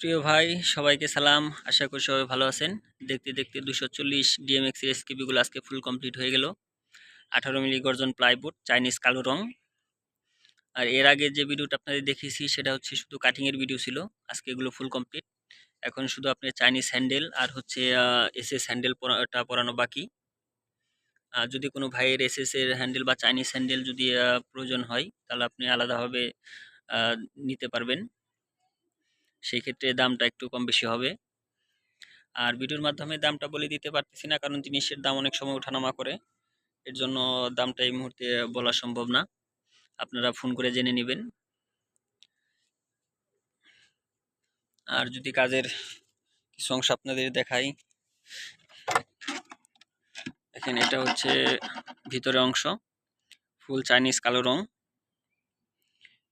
প্রিয় ভাই, সবাইকে সালাম। আশা করি সবাই ভালো আছেন। দেখতে দেখতে দুশো চল্লিশ ডিএমএক্স এর এসকেপিগুলো আজকে ফুল কমপ্লিট হয়ে গেল। আঠারো মিলি গর্জন প্লাইবোর্ড চাইনিজ কালো রং। আর এর আগে যে ভিডিওটা আপনাদের দেখিয়েছি, সেটা হচ্ছে শুধু কাটিংয়ের ভিডিও ছিল। আজকে এগুলো ফুল কমপ্লিট এখন শুধু আপনার চাইনিজ হ্যান্ডেল আর হচ্ছে এস এস হ্যান্ডেল পরাটা পরানো বাকি। আর যদি কোনো ভাইয়ের এস এস এর হ্যান্ডেল বা চাইনিজ হ্যান্ডেল যদি প্রয়োজন হয়, তাহলে আপনি আলাদাভাবে নিতে পারবেন। সেই ক্ষেত্রে দামটা একটু কম বেশি হবে। আর ভিডিওর মাধ্যমে দামটা বলে দিতে পারতেছি না, কারণ জিনিসের দাম অনেক সময় ওঠানামা করে। এর জন্য দামটা এই মুহূর্তে বলা সম্ভব না। আপনারা ফোন করে জেনে নেবেন। আর যদি কাজের কিছু অংশ আপনাদের দেখাই। দেখেন, এটা হচ্ছে ভিতরে অংশ। ফুল চাইনিজ কালো রং।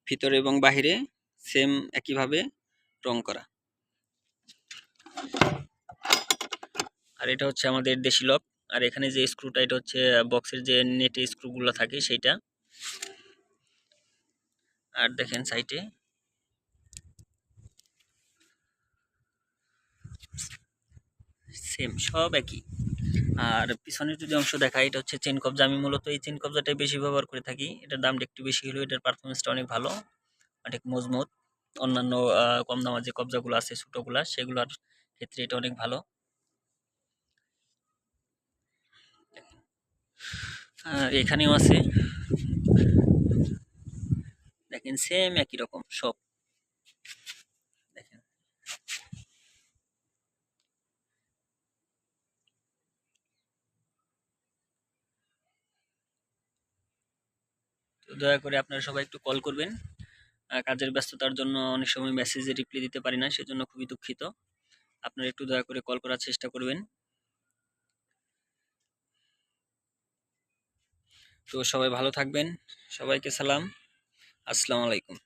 ভিতরে এবং বাহিরে সেম একইভাবে। রং করা। আর এটা হচ্ছে আমাদের দেশি লক। আর এখানে যে স্ক্রুটা এটা হচ্ছে বক্সের যে নেটে স্ক্রুগুলো থাকে সেইটা। আর দেখেন সাইটে সেম সব একই। আর পিছনের যদি অংশ দেখাই, এটা হচ্ছে চেন কবজা। আমি মূলত এই চেন কবজাটাই বেশি ব্যবহার করে থাকি। এটার দামটা একটু বেশি হলেও এটার পারফরমেন্সটা অনেক ভালো, অনেক মজবুত। অন্যান্য কম দামের যে কবজাগুলো আছে, ছোটোগুলা, সেগুলোর ক্ষেত্রে এটা অনেক ভালো। এখানেও আছে। দেখেন সেম একই রকম, সব। দেখেন। দয়া করে আপনারা সবাই একটু কল করবেন। কাজের ব্যস্ততার জন্য অনেক সময় মেসেজে রিপ্লাই দিতে পারি না, সেজন্য খুবই দুঃখিত। আপনারা একটু দয়া করে কল করার চেষ্টা করবেন। তো সবাই ভালো থাকবেন। সবাইকে সালাম। আসসালামু আলাইকুম।